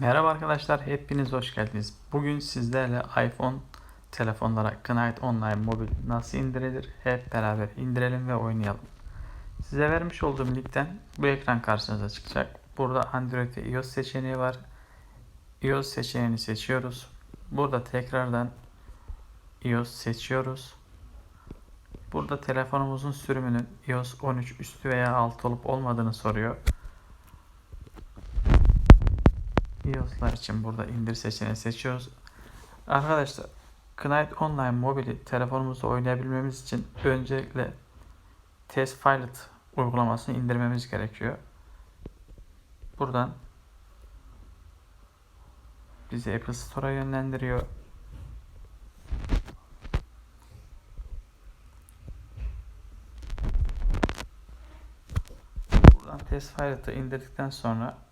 Merhaba arkadaşlar, hepiniz hoş geldiniz. Bugün sizlerle iPhone telefonlara Knight Online Mobil nasıl indirilir hep beraber indirelim ve oynayalım. Size vermiş olduğum linkten bu ekran karşınıza çıkacak. Burada Android ve iOS seçeneği var. iOS seçeneğini seçiyoruz. Burada tekrardan iOS seçiyoruz. Burada telefonumuzun sürümünün iOS 13 üstü veya altı olup olmadığını soruyor. iOS'lar için burada indir seçeneği seçiyoruz. Arkadaşlar Knight Online mobili telefonumuzda oynayabilmemiz için öncelikle Test Pilot uygulamasını indirmemiz gerekiyor. Buradan bizi Apple Store'a yönlendiriyor. Buradan Test Pilot'ı indirdikten sonra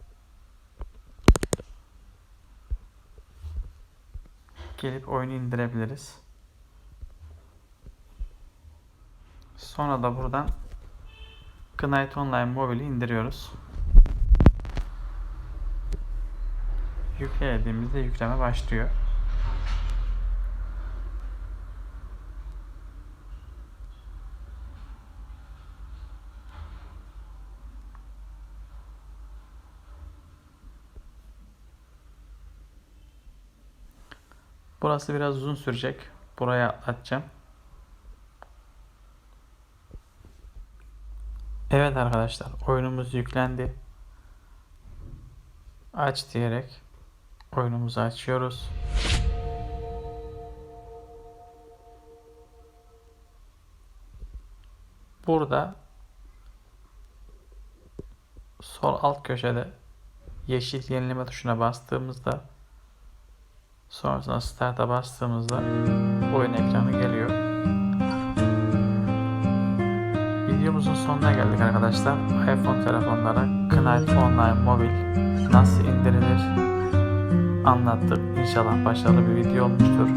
gelip oyunu indirebiliriz. Sonra da buradan Knight Online Mobile'i indiriyoruz. Yüklediğimizde yükleme başlıyor. Burası biraz uzun sürecek. Buraya atlatacağım. Evet arkadaşlar oyunumuz yüklendi. Aç diyerek oyunumuzu açıyoruz. Burada sol alt köşede yeşil yenileme tuşuna bastığımızda Sonrasında start'a bastığımızda oyun ekranı geliyor. Videomuzun sonuna geldik arkadaşlar. iPhone telefonlara Knight Online Mobil nasıl indirilir anlattık. İnşallah başarılı bir video olmuştur.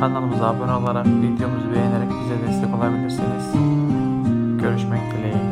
Kanalımıza abone olarak videomuzu beğenerek bize destek olabilirsiniz. Görüşmek dileğiyle.